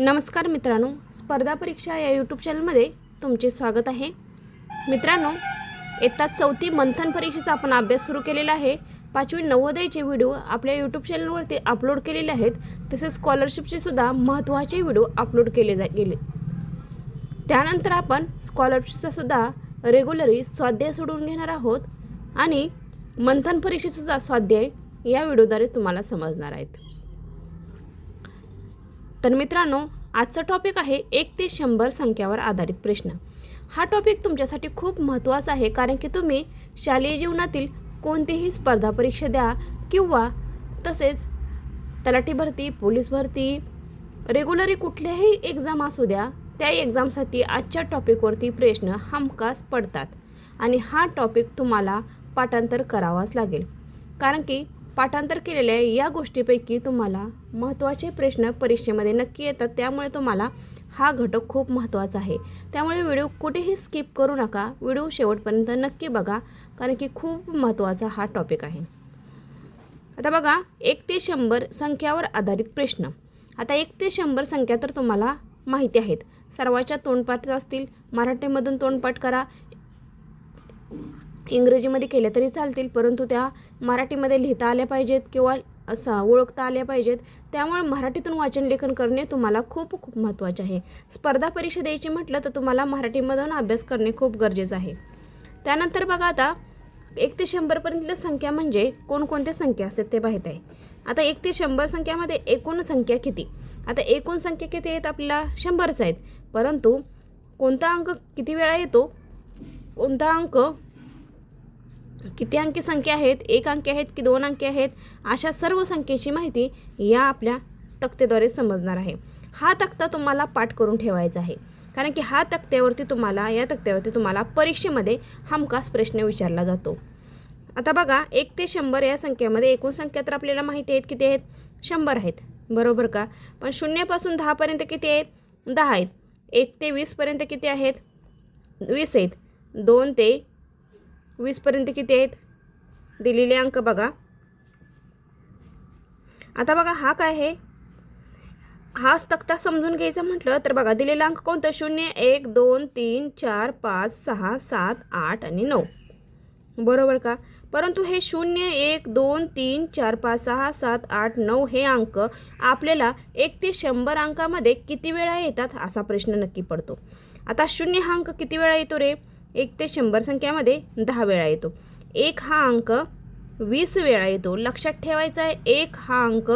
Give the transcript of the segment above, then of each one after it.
नमस्कार मित्रांनो स्पर्धा परीक्षा या यूट्यूब चॅनलमध्ये तुमचे स्वागत आहे. मित्रांनो इयत्ता चौथी मंथन परीक्षेचा आपण अभ्यास सुरू केलेला आहे. पाचवी नवोदयचे व्हिडिओ आपल्या यूट्यूब चॅनलवरती अपलोड केलेले आहेत. तसेच स्कॉलरशिपचे सुद्धा महत्त्वाचे व्हिडिओ अपलोड केले जा गेले त्यानंतर आपण स्कॉलरशिपचा सुद्धा रेग्युलरी स्वाध्याय सोडवून घेणार आहोत. आणि मंथन परीक्षेसुद्धा स्वाध्याय या व्हिडिओद्वारे तुम्हाला समजणार आहेत. तर मित्रांनो आजचा टॉपिक आहे एक ते शंभर संख्यावर आधारित प्रश्न. हा टॉपिक तुमच्यासाठी खूप महत्त्वाचा आहे कारण की तुम्ही शालेय जीवनातील कोणतीही स्पर्धा परीक्षा द्या किंवा तसेच तलाठी भरती पोलीस भरती रेग्युलरी कुठल्याही एक्झाम असू द्या त्या एक्झामसाठी आजच्या टॉपिकवरती प्रश्न हमखास पडतात. आणि हा टॉपिक तुम्हाला पाठांतर करावाच लागेल. कारण की पाठांतर केलेल्या या गोष्टीपैकी तुम्हाला महत्त्वाचे प्रश्न परीक्षेमध्ये नक्की येतात. त्यामुळे तुम्हाला हा घटक खूप महत्त्वाचा आहे. त्यामुळे व्हिडिओ कुठेही स्किप करू नका. व्हिडिओ शेवटपर्यंत नक्की बघा कारण की खूप महत्त्वाचा हा टॉपिक आहे. आता बघा एक ते शंभर संख्यावर आधारित प्रश्न. आता एक ते शंभर संख्या तर तुम्हाला माहिती आहेत. सर्वाच्या तोंडपाठ असतील. मराठीमधून तोंडपाठ करा इंग्रजीमध्ये केल्या तरी चालतील परंतु त्या मराठीमध्ये लिहिता आल्या पाहिजेत किंवा असं ओळखता आल्या पाहिजेत. त्यामुळे मराठीतून वाचन लेखन करणे तुम्हाला खूप खूप महत्त्वाचे आहे. स्पर्धा परीक्षा द्यायची म्हटलं तर तुम्हाला मराठीमधून अभ्यास करणे खूप गरजेचं आहे. त्यानंतर बघा आता एक ते शंभरपर्यंतल्या संख्या म्हणजे कोणकोणत्या संख्या असतात ते पाहत आहे. आता एक ते शंभर संख्यामध्ये एकूण संख्या किती? आता एकूण संख्या किती आहेत? आपल्याला शंभरच आहेत. परंतु कोणता अंक किती वेळा येतो? कोणता अंक किती अंकी संख्या आहेत एक अंकी आहेत की दोन अंकी आहेत अशा सर्व संख्येची माहिती या आपल्या तक्तेद्वारे समजणार आहे. हा तक्ता तुम्हाला पाठ करून ठेवायचा आहे. कारण की हा तक्त्यावरती तुम्हाला या तक्त्यावरती तुम्हाला परीक्षेमध्ये हमखास प्रश्न विचारला जातो. आता बघा एक ते शंभर या संख्येमध्ये एकूण संख्या तर आपल्याला माहिती आहेत किती आहेत? शंभर आहेत. बरोबर का? पण शून्यापासून दहापर्यंत किती आहेत? दहा आहेत. एक ते वीसपर्यंत किती आहेत? वीस आहेत. दोन ते वीसपर्यंत किती आहेत? दिलेले अंक बघा. आता बघा हा काय आहे? हाच तक्ता समजून घ्यायचा म्हटलं तर बघा दिलेला अंक कोणतं? शून्य एक दोन तीन चार पाच सहा सात आठ आणि नऊ. बरोबर का? परंतु हे शून्य एक दोन तीन चार पाच सहा सात आठ नऊ हे अंक आपल्याला एक ते शंभर अंकामध्ये किती वेळा येतात असा प्रश्न नक्की पडतो. आता शून्य हा अंक किती वेळा येतो रे? एक ते शंभर संख्यामध्ये दहा वेळा येतो. एक हा अंक वीस वेळा येतो. लक्षात ठेवायचा आहे एक हा अंक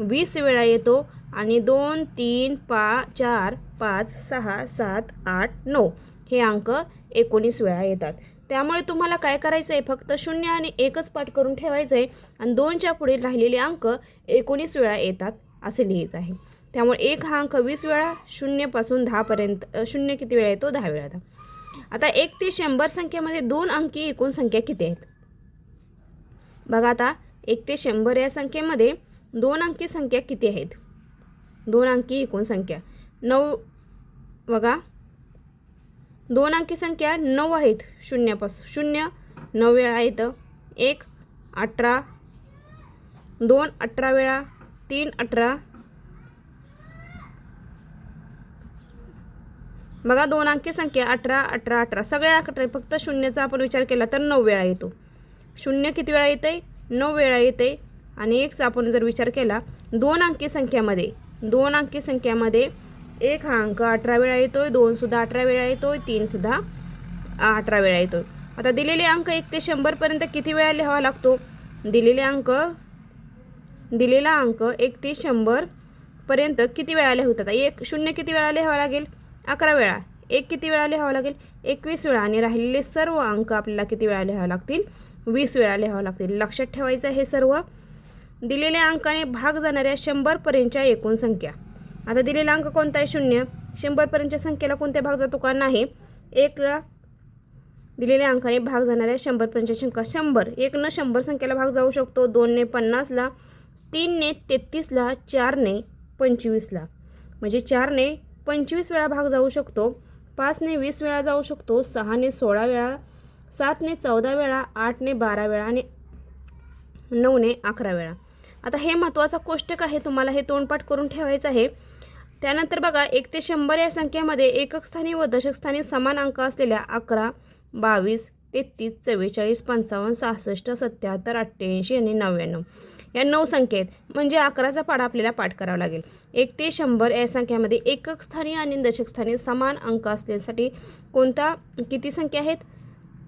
वीस वेळा येतो आणि दोन तीन पा चार पाच सहा सात आठ नऊ हे अंक एकोणीस वेळा येतात. त्यामुळे तुम्हाला काय करायचं आहे फक्त शून्य आणि एकच पाठ करून ठेवायचं आहे आणि दोनच्या पुढे राहिलेले अंक एकोणीस वेळा येतात असे लिहायचं आहे. त्यामुळे एक हा अंक वीस वेळा शून्यपासून दहापर्यंत शून्य किती वेळा येतो? दहा वेळा. आता एक ते शंभर संख्येमध्ये दोन अंकी एकूण संख्या किती आहेत? बघा आता एक ते शंभर या संख्येमध्ये दोन अंकी संख्या किती आहेत? दोन अंकी एकूण संख्या. नऊ बघा. दोन अंकी संख्या नऊ आहेत शून्यापासून शून्य नऊ वेळा येतं. एक अठरा. दोन अठरा वेळा. तीन अठरा. बघा दोन अंकी संख्या अठरा अठरा अठरा. सगळ्या अठरा फक्त शून्याचा आपण विचार केला तर नऊ वेळा येतो. शून्य किती वेळा येते? नऊ वेळा येते. आणि एकचा आपण जर विचार केला दोन अंकी संख्यामध्ये दोन अंकी संख्यामध्ये एक हा अंक अठरा वेळा येतोय दोनसुद्धा अठरा वेळा येतोय तीनसुद्धा अठरा वेळा येतोय. आता दिलेले अंक एक ते शंभरपर्यंत किती वेळा लिहावा लागतो? दिलेले अंक दिलेला अंक एक ते शंभरपर्यंत किती वेळा लिहतात एक शून्य किती वेळा लिहावा लागेल? अकरा वेळा. एक किती वेळा लिहावं लागेल? एकवीस वेळा. आणि राहिलेले सर्व अंक आपल्याला किती वेळा लिहावं लागतील? वीस वेळा लिहावं लागतील. लक्षात ठेवायचं हे सर्व. दिलेल्या अंकाने भाग जाणाऱ्या शंभरपर्यंतच्या एकूण संख्या. आता दिलेला अंक कोणता आहे? शून्य. शंभरपर्यंतच्या संख्येला कोणत्या भाग जातो का? नाही. एकला दिलेल्या अंकाने भाग जाणाऱ्या शंभरपर्यंतच्या संख्या. शंभर. एकनं शंभर संख्येला भाग जाऊ शकतो. दोनने पन्नासला तीनने तेहतीसला चारने पंचवीसला म्हणजे चारने पंचवीस वेळा भाग जाऊ शकतो पाचने वीस वेळा जाऊ शकतो सहाने सोळा वेळा सातने चौदा वेळा आठने बारा वेळा आणि नऊने अकरा वेळा. आता हे महत्त्वाचा कोष्टक आहे तुम्हाला हे तोंडपाठ करून ठेवायचं आहे. त्यानंतर बघा एक ते शंभर या संख्येमध्ये एकक स्थानी व दशकस्थानी समान अंक असलेल्या अकरा बावीस तेहतीस चव्वेचाळीस पंचावन्न सहासष्ट सत्याहत्तर अठ्ठ्याऐंशी आणि नव्याण्णव. या नऊ संख्या आहेत म्हणजे अकराचा पाढा आपल्याला पाठ करावा लागेल. एक ते शंभर या संख्यामध्ये एकक स्थानी आणि दशक स्थानी समान अंक असण्यासाठी कोणता किती संख्या आहेत?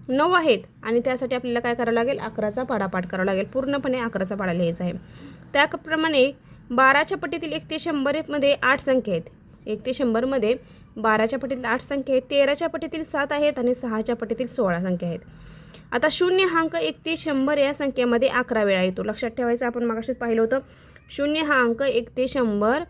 नऊ आहेत. आणि त्यासाठी आपल्याला काय करावं लागेल? अकराचा पाडा पाठ करावा लागेल. पूर्णपणे अकराचा पाडा लिहायचा आहे. त्याप्रमाणे बाराच्या पटीतील एक ते शंभरमध्ये आठ संख्या आहेत. एक ते शंभरमध्ये बाराच्या पटीतील आठ संख्या आहेत. तेराच्या पटीतील सात आहेत आणि सहाच्या पटीतील सोळा संख्या आहेत. आता शून्य हा अंक एक ते शंभर या संख्येमध्ये अकरा वेळा येतो. लक्षात ठेवायचं आपण मागाशीच पाहिलं होतं. शून्य हा अंक एक ते शंभर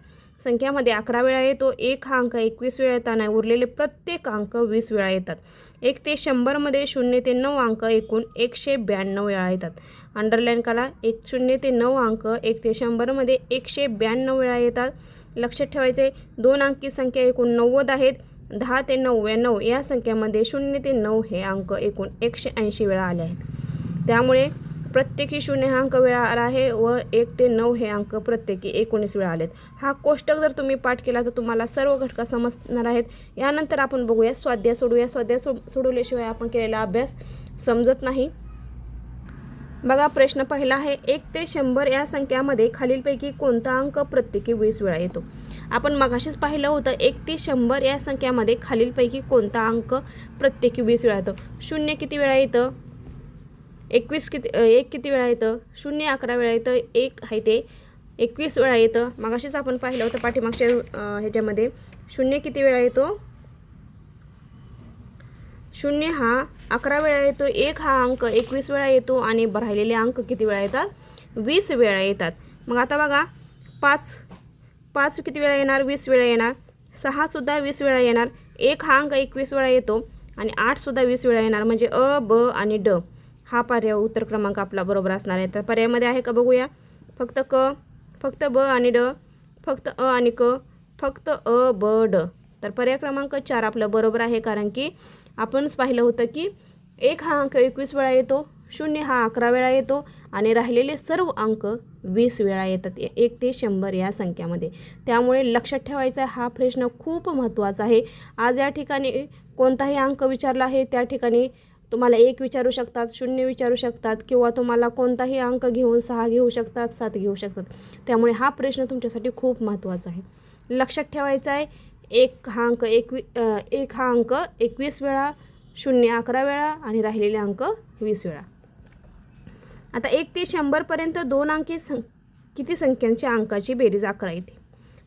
संख्यामध्ये अकरा वेळा येतो. एक हा अंक एकवीस वेळा येताना उरलेले प्रत्येक अंक वीस वेळा येतात. एक ते शंभरमध्ये शून्य ते नऊ अंक एकूण एकशे ब्याण्णव वेळा येतात. अंडरलाईन करा. एक शून्य ते नऊ अंक एक ते शंभरमध्ये एकशे ब्याण्णव वेळा येतात. लक्षात ठेवायचे दोन अंकी संख्या एकूण नव्वद आहेत. दहा ते नव्याण्णव या संख्यामध्ये शून्य ते नऊ हे अंक एकूण एकशे ऐंशी वेळा आले आहेत. त्यामुळे प्रत्येकी शून्य हा अंक वेळा आला आहे व एक ते नऊ हे अंक प्रत्येकी एकोणीस वेळा आलेत. हा कोष्टक जर तुम्ही पाठ केला तर तुम्हाला सर्व घटका समजणार आहेत. यानंतर आपण बघूया स्वाध्याय सोडूया. स्वाध्याय सो सोडवल्याशिवाय आपण केलेला अभ्यास समजत नाही. बघा प्रश्न पहिला आहे एक ते शंभर या संख्यामध्ये खालीलपैकी कोणता अंक प्रत्येकी वीस वेळा येतो? आपण मगाशीच पाहिलं होतं एक ते शंभर या संख्यामध्ये खालीलपैकी कोणता अंक प्रत्येकी वीस वेळा येतो? शून्य किती वेळा येतं? एकवीस किती एक किती वेळा येतं? शून्य अकरा वेळा येतं? एक आहे ते एकवीस वेळा येतं. मगाशीच आपण पाहिलं होतं पाठीमागच्या ह्याच्यामध्ये. शून्य किती वेळा येतो? शून्य हा अकरा वेळा येतो. एक हा अंक एकवीस वेळा येतो आणि राहिलेले अंक किती वेळा येतात? वीस वेळा येतात. मग आता बघा पाच पाच किती वेळा येणार? वीस वेळा येणार. सहासुद्धा वीस वेळा येणार. एक हा अंक एकवीस वेळा येतो आणि आठसुद्धा वीस वेळा येणार. म्हणजे अ ब आणि ड. हा पर्याय उत्तर क्रमांक आपला बरोबर असणार आहे. तर पर्यायामध्ये आहे का बघूया? फक्त क फक्त ब आणि ड फक्त अ आणि क फक्त अ ब ड. तर पर्याय क्रमांक चार आपलं बरोबर आहे कारण की आपणच पाहिलं होतं की एक हा अंक एकवीस वेळा येतो शून्य हा अकरा वेळा येतो आणि राहिलेले सर्व अंक वीस वेळा येतात. एक ते शंभर या संख्यामध्ये. त्यामुळे लक्षात ठेवायचा हा प्रश्न खूप महत्त्वाचा आहे. आज या ठिकाणी कोणताही अंक विचारला आहे त्या ठिकाणी तुम्हाला एक विचारू शकतात शून्य विचारू शकतात किंवा तुम्हाला कोणताही अंक घेऊन सहा घेऊ शकतात सात घेऊ शकतात. त्यामुळे हा प्रश्न तुमच्यासाठी खूप महत्त्वाचा आहे. लक्षात ठेवायचा आहे एक हा अंक एकवी एक हा अंक एकवीस वेळा शून्य अकरा वेळा आणि राहिलेले अंक वीस वेळा. आता एक ते शंभरपर्यंत दोन अंकी सं किती संख्यांच्या अंकाची बेरीज अकरा येते.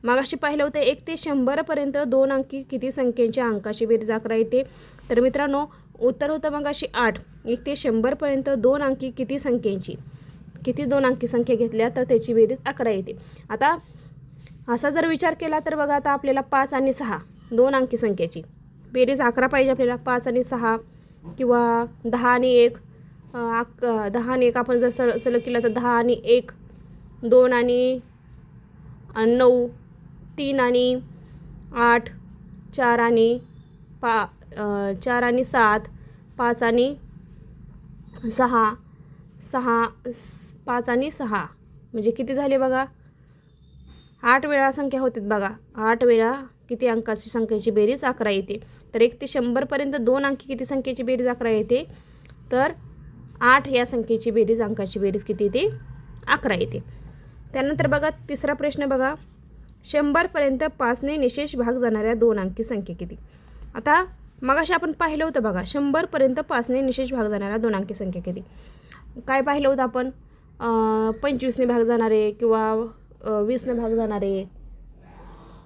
मग अशी पाहिलं होतं एक ते शंभरपर्यंत दोन अंकी किती संख्येच्या अंकाची बेरीज अकरा येते. तर मित्रांनो उत्तर होतं मग अशी आठ एक ते शंभरपर्यंत दोन अंकी किती संख्येची किती दोन अंकी संख्या घेतल्या तर त्याची बेरीज अकरा येते. आता असा जर विचार केला तर बघा आता आपल्याला पाच आणि सहा दोन अंकी संख्येची बेरीज अकरा पाहिजे आपल्याला पाच आणि सहा किंवा दहा आणि एक अक दहा आणि एक आपण जर सल सलग केलं तर दहा आणि एक दोन आणि नऊ तीन आणि आठ चार आणि पा चार आणि सात पाच आणि सहा सहा पाच आणि सहा. म्हणजे किती झाले बघा? आठ वेळा संख्या होतात बघा. आठ वेळा किती अंकाची संख्येची बेरीज अकरा येते. तर एक ते शंभरपर्यंत दोन अंकी किती संख्येची बेरीज अकरा येते? तर आठ या संख्येची बेरीज अंकाची बेरीज किती येते? अकरा येते. त्यानंतर बघा तिसरा प्रश्न बघा. शंभरपर्यंत पाचने निशेष भाग जाणाऱ्या दोन अंकी संख्या किती? आता मगाशी आपण पाहिलं होतं बघा शंभरपर्यंत पाचने निशेष भाग जाणाऱ्या दोन अंकी संख्या किती? काय पाहिलं होतं आपण? पंचवीसने भाग जाणारे किंवा वीसने भाग जाणारे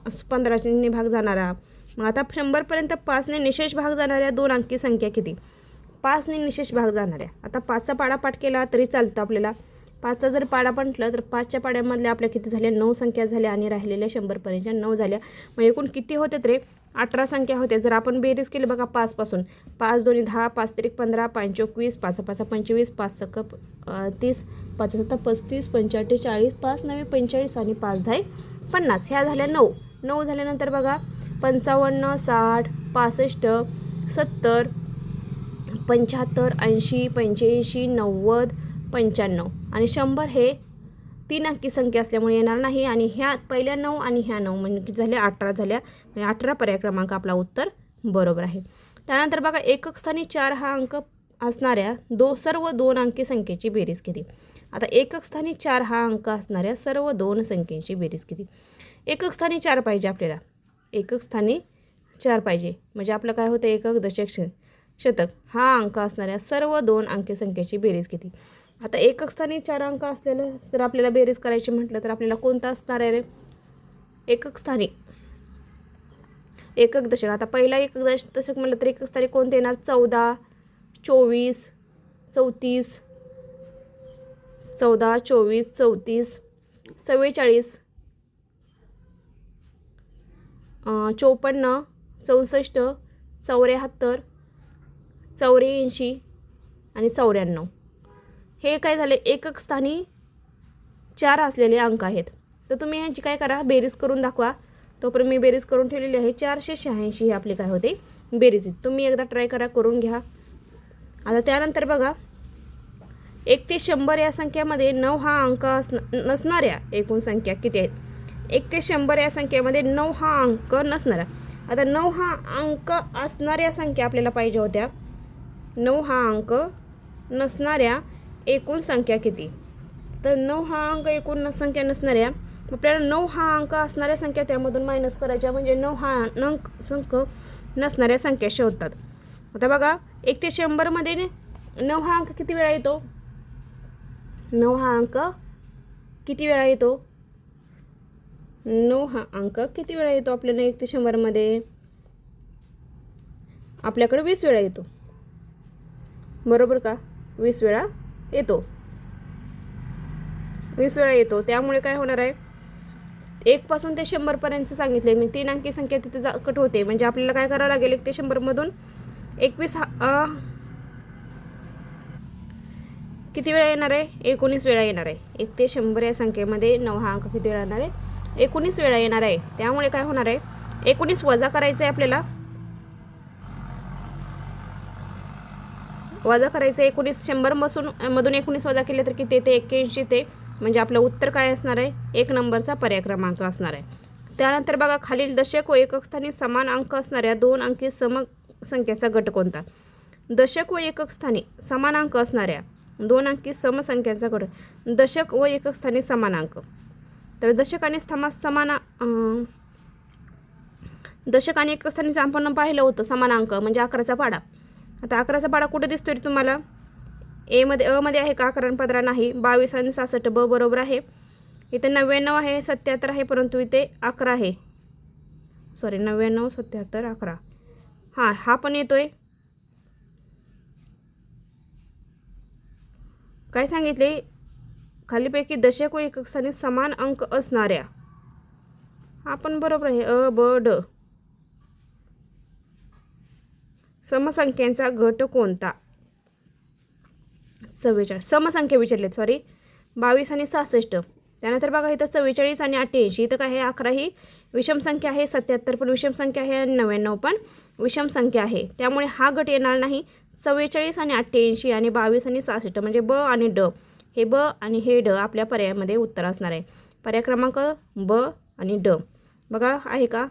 असं पंधराशेने भाग जाणारा. मग आता शंभरपर्यंत पाचने निशेष भाग जाणाऱ्या दोन अंकी संख्या किती? पाचने निशेष भाग जाणार आहे. आता पाचचा पाडापाठ केला तरी चालतं आपल्याला. पाचचा जर पाडा म्हटलं तर पाचच्या पाड्यामधल्या आपल्या किती झाल्या? नऊ संख्या झाल्या आणि राहिलेल्या शंभरपर्यंतच्या नऊ झाल्या. मग एकूण किती होते रे अठरा संख्या होत्या जर आपण बेरीज केली बघा पाचपासून. पाच दोन्ही दहा पाच तरी पंधरा पाच चोवीस पाच पाच पंचवीस पाच सक तीस पाच सत्ता पस्तीस पंच्याहत्तर चाळीस पाच नवे पंचेचाळीस आणि पाच दहा पन्नास. ह्या झाल्या नऊ. नऊ झाल्यानंतर बघा पंचावन्न साठ पासष्ट सत्तर पंच्याहत्तर ऐंशी पंच्याऐंशी नव्वद पंच्याण्णव. आणि शंभर हे तीन अंकी संख्या असल्यामुळे येणार नाही. आणि ह्या पहिल्या नऊ आणि ह्या नऊ म्हणजे किती झाल्या? अठरा झाल्या. म्हणजे अठरा पर्याय क्रमांक आपला उत्तर बरोबर आहे. त्यानंतर बघा एकक स्थानी चार हा अंक असणाऱ्या दो सर्व दोन अंकी संख्येची बेरीज किती? आता एकक स्थानी चार हा अंक असणाऱ्या सर्व दोन संख्येची बेरीज किती? एकक स्थानी चार पाहिजे आपल्याला. एकक स्थानी चार पाहिजे. म्हणजे आपलं काय होतं? एकक दशक शतक हा अंक असणाऱ्या सर्व दोन अंकी संख्येची बेरीज किती आता एकक स्थानी चार अंक असलेलं जर आपल्याला बेरीज करायची म्हटलं तर आपल्याला कोणता असणार आहे रे? एकक स्थानी. एकक दशक. आता पहिला एकक दश दशक म्हटलं तर एकक स्थानी कोणते येणार? चौदा चोवीस चौतीस चौदा चोवीस चौतीस चव्वेचाळीस चोपन्न चौसष्ट चौऱ्याहत्तर चौऱ्याऐंशी आणि चौऱ्याण्णव. हे काय झाले? एकक स्थानी चार असलेले अंक आहेत. तर तुम्ही ह्यांची काय करा? बेरीज करून दाखवा. तोपर्यंत मी बेरीज करून ठेवलेली आहे. चारशे शहाऐंशी हे आपली काय होते? बेरीज. तुम्ही एकदा ट्राय करा करून घ्या. आता त्यानंतर बघा. एक ते शंभर या संख्येमध्ये नऊ हा अंक असण नसणाऱ्या एकूण संख्या किती आहेत? एक ते शंभर या संख्येमध्ये नऊ हा अंक नसणारा आता नऊ हा अंक असणाऱ्या संख्या आपल्याला पाहिजे होत्या. नऊ हा अंक नसणाऱ्या एकूण संख्या किती? तर नऊ हा अंक एकूण संख्या नसणाऱ्या आपल्याला नऊ हा अंक असणाऱ्या संख्या त्यामधून मायनस करायच्या म्हणजे नऊ हा अंक संख नसणाऱ्या संख्या शोधतात. आता बघा एक ते शंभरमध्ये नऊ हा अंक किती वेळा येतो? नऊ हा अंक किती वेळा येतो? नऊ हा अंक किती वेळा येतो आपल्याला एक ते शंभरमध्ये? आपल्याकडे वीस वेळा येतो. बरोबर का? वीस वेळा येतो. वीस वेळा येतो. त्यामुळे काय होणार आहे? एकपासून ते शंभरपर्यंत सांगितले. मी तीन अंकी संख्या तिथे जा कट होते. म्हणजे आपल्याला काय करावं लागेल? एक ते शंभरमधून एकवीस हा किती वेळा येणार आहे? एकोणीस वेळा येणार आहे. एक ते शंभर या संख्येमध्ये नऊ हा अंक किती वेळा येणार आहे? एकोणीस वेळा येणार आहे. त्यामुळे काय होणार आहे? एकोणीस वजा करायचं आहे आपल्याला. वजा करायचं आहे. एकोणीस शंभर मधून एकोणीस वजा केले तर किती येते एक्क्याऐंशी ते म्हणजे आपलं उत्तर काय असणार आहे? एक नंबरचा पर्याय क्रमांक असणार आहे. त्यानंतर बघा खालील दशक व एकक स्थानी समान अंक असणाऱ्या दोन अंकी सम संख्येचा गट कोणता? दशक व एकक स्थानी समान अंक असणाऱ्या दोन अंकी समसंख्याचा गट दशक व एकक स्थानी समान अंक. तर दशक आणि समा समान दशक आणि एकक स्थानीचं आपण पाहिलं होतं समान अंक म्हणजे अकराचा पाडा. आता अकराचा पाडा कुठं दिसतोय तुम्हाला? एमध्ये अमध्ये आहे का? अकरा पंधरा नाही. बावीस आणि सासष्ट ब बरोबर आहे. इथे नव्याण्णव आहे सत्याहत्तर आहे परंतु इथे अकरा आहे. सॉरी नव्याण्णव सत्याहत्तर अकरा. हां हा पण येतो आहे काय सांगितले? खालीपैकी दशक व एकक समान अंक असणाऱ्या. हा पण बरोबर आहे. अ ब ड. समसंख्यांचा गट कोणता? चव्वेचाळीस. समसंख्या विचारलेत सॉरी बावीस आणि सहासष्ट. त्यानंतर बघा इथं चव्वेचाळीस आणि अठ्ठ्याऐंशी. इथं काय आहे? अकरा ही विषम संख्या आहे सत्याहत्तर पण विषम संख्या आहे आणि नव्याण्णव पण विषम संख्या आहे. त्यामुळे हा गट येणार नाही. चव्वेचाळीस आणि अठ्ठ्याऐंशी आणि बावीस आणि सहासष्ट म्हणजे ब आणि ड. हे ब आणि हे ड आपल्या पर्यायामध्ये उत्तर असणार आहे. पर्याय क्रमांक ब आणि ड. बघा आहे का?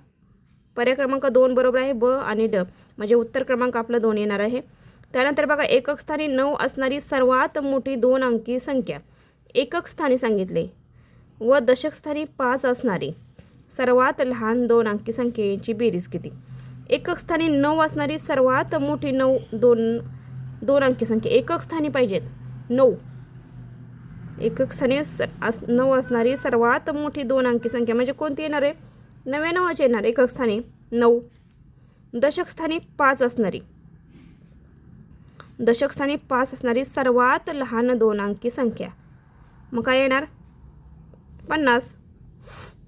पर्याय क्रमांक दोन बरोबर आहे ब आणि ड. म्हणजे उत्तर क्रमांक आपलं दोन येणार आहे. त्यानंतर बघा एकक स्थानी नऊ असणारी सर्वात मोठी दोन अंकी संख्या. एकक स्थानी सांगितले. व दशकस्थानी पाच असणारी सर्वात लहान दोन अंकी संख्येची बेरीज किती? एकक स्थानी नऊ असणारी सर्वात मोठी नऊ दोन दोन अंकी संख्या. एकक स्थानी पाहिजेत नऊ. एकक स्थानी स- अस नऊ असणारी सर्वात मोठी दोन अंकी संख्या म्हणजे कोणती येणार आहे? नव्याण्णवच येणार. एकक स्थानी नऊ. दशकस्थानी पाच असणारी. दशकस्थानी पाच असणारी सर्वात लहान दोन अंकी संख्या. मग काय येणार? पन्नास.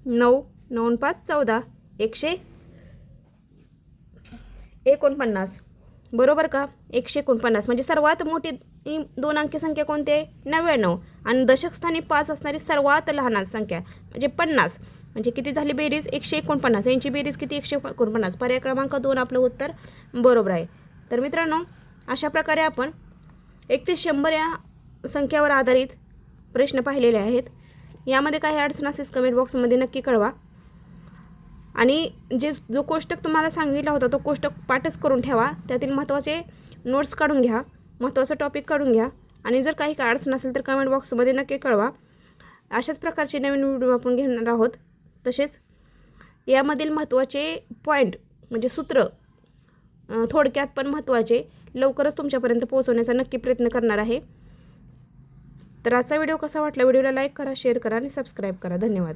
नऊ नऊ पाच चौदा. एकशे एकोणपन्नास. बरोबर का? एकशे एकोणपन्नास. म्हणजे सर्वात मोठी दोन अंकी संख्या कोणती आहे? नव्याण्णव. आणि दशकस्थानी पाच असणारी सर्वात लहान संख्या म्हणजे पन्नास. म्हणजे किती झाली बेरीज? एकशे एकोणपन्नास. यांची बेरीज किती? एकशे एकोणपन्नास. पर्याय क्रमांक दोन आपलं उत्तर बरोबर आहे. तर मित्रांनो अशा प्रकारे आपण एक ते शंभर या संख्यावर आधारित प्रश्न पाहिलेले आहेत. यामध्ये काही अडचण असेल कमेंट बॉक्समध्ये नक्की कळवा. आणि जे जो कोष्टक तुम्हाला सांगितला होता तो कोष्टक पाठच करून ठेवा. त्यातील महत्त्वाचे नोट्स काढून घ्या महत्त्वाचं टॉपिक काढून घ्या. आणि जर काही अडचण असेल तर कमेंट बॉक्समध्ये नक्की कळवा. अशाच प्रकारचे नवीन व्हिडिओ आपण घेणार आहोत. तसेच यामधील महत्त्वाचे पॉईंट म्हणजे सूत्र थोडक्यात पण महत्त्वाचे लवकरच तुमच्यापर्यंत पोहोचवण्याचा नक्की प्रयत्न करणार आहे. तर आजचा व्हिडिओ कसा वाटला? व्हिडिओला लाईक करा शेअर करा आणि सबस्क्राईब करा. धन्यवाद.